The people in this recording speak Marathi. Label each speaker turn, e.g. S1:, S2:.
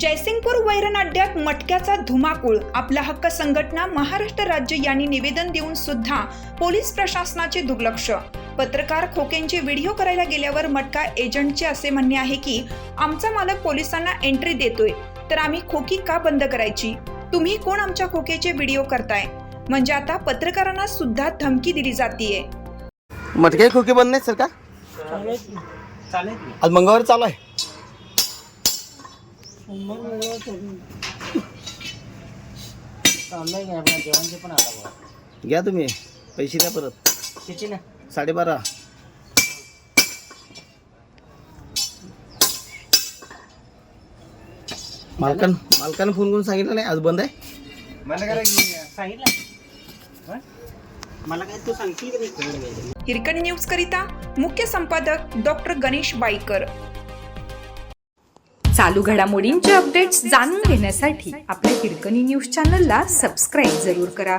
S1: जयसिंगपूर वैरण अड्ड्यात मटक्याचा धुमाकूळ. आपला हक्क संघटना महाराष्ट्र राज्य यांनी निवेदन देऊन सुद्धा पोलीस प्रशासनाचे दुर्लक्ष. पत्रकार खोकेंचे व्हिडिओ करायला गेल्यावर मटका एजंटचे असे म्हणणे आहे की आमचा मालक पोलिसांना एंट्री देतोय तर आम्ही खोकी का बंद करायची? तुम्ही कोण आमच्या खोकेचे व्हिडिओ करताय? म्हणजे आता पत्रकारांना सुद्धा धमकी दिली जातीये.
S2: मटके खोके बंद नाहीत सर का?
S3: चालेल
S2: आज मंगळवार चालू आहे. घ्या तुम्ही पैसे द्या परत.
S3: किती ना?
S2: साडेबारा. मालकान मालकानं फोन करून सांगितलं नाही आज बंद आहे.
S3: मला काय सांगितलं. हं? मला काय तू सांगशील की नाही?
S1: हिरकणी न्यूज करिता मुख्य संपादक डॉक्टर गणेश बाईकर.
S4: चालू घडामोडींचे अपडेट्स जाणून घेण्यासाठी आपल्या हिरकणी न्यूज चॅनलला सबस्क्राईब जरूर करा.